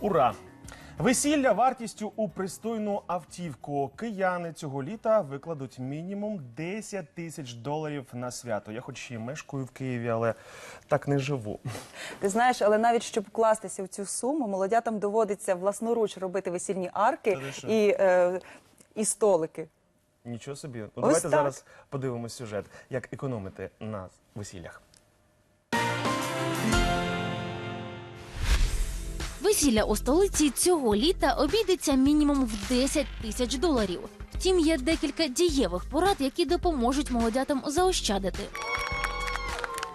Ура! Весілля вартістю у пристойну автівку. Кияни цього літа викладуть мінімум 10 тисяч доларів на свято. Я хоч і мешкаю в Києві, але так не живу. Ти знаєш, але навіть щоб вкластися в цю суму, молодятам доводиться власноруч робити весільні арки Та ти що? і, е, і столики. Нічого собі. Ну, Ось давайте так. зараз подивимось сюжет, як економити на весіллях. Весілля у столиці цього літа обійдеться мінімум в 10 тисяч доларів. Втім, є декілька дієвих порад, які допоможуть молодятам заощадити.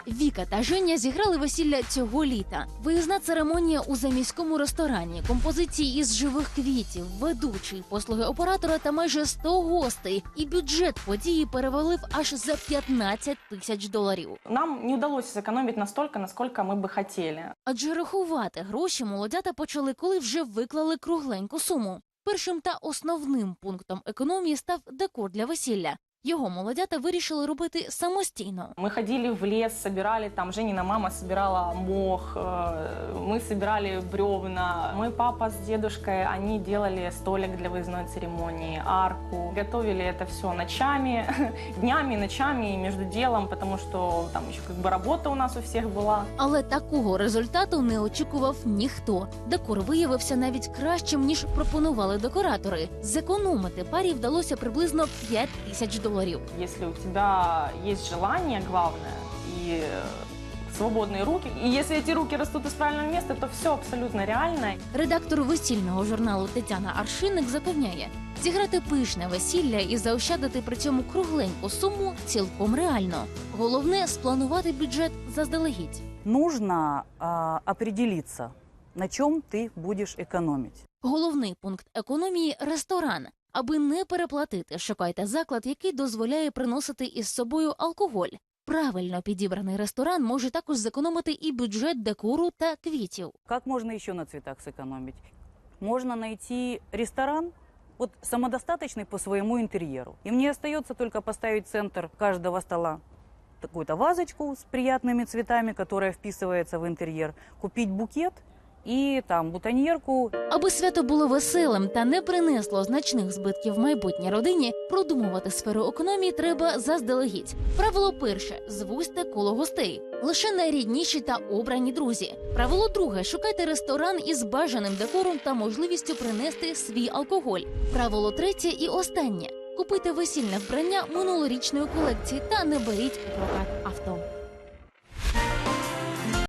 Віка та Женя зіграли весілля цього літа. Виїзна церемонія у заміському ресторані, композиції із живих квітів, ведучий, послуги оператора та майже 100 гостей. І бюджет події перевалив аж за 15 тисяч доларів. Нам не удалось сэкономить настолько, насколько мы бы хотели. Адже рахувати гроші молодята почали, коли вже виклали кругленьку суму. Першим та основним пунктом економії став декор для весілля. Його молодята вирішили робити самостійно. Мы ходили в лес, собирали, там Женина мама собирала мох, э, мы собирали бревна. Мой папа с дедушкой, они делали столик для выездной церемонии, арку. Готовили это все ночами, днями, ночами и между делом, потому что там еще как бы работа у нас у всех была. Але такого результату не очікував ніхто. Декор виявився навіть кращим ніж пропонували декоратори. Зекономити парі вдалося приблизно 5 тисяч доларів. Если у тебя есть желание, главное, и э, свободные руки, и если эти руки растут из правильного места, то все абсолютно реально. Редактор весільного журналу Тетяна Аршиник запевняє, зіграти пишне весілля і заощадити при цьому кругленьку суму цілком реально. Головне спланувати бюджет заздалегідь. нужно а, определиться, на чем ты будешь экономить. Головний пункт економії ресторан. Аби не переплатити, шукайте заклад, який дозволяє приносити із собою алкоголь. Правильно підібраний ресторан може також зекономити і бюджет декору та квітів. Как можно еще на цветах сэкономить? Можно найти ресторан, вот самодостаточный по своему интерьеру. И мне остается только поставить в центр каждого стола такую-то вазочку с приятными цветами, которая вписывается в интерьер, купить букет и там бутоньерку, Аби свято було веселим та не принесло значних збитків майбутній родині, продумувати сферу економії треба заздалегідь. Правило перше звузьте коло гостей. Лише найрідніші та обрані друзі. Правило друге шукайте ресторан із бажаним декором та можливістю принести свій алкоголь. Правило третє і останнє. Купуйте весільне вбрання минулорічної колекції та не беріть у прокат авто.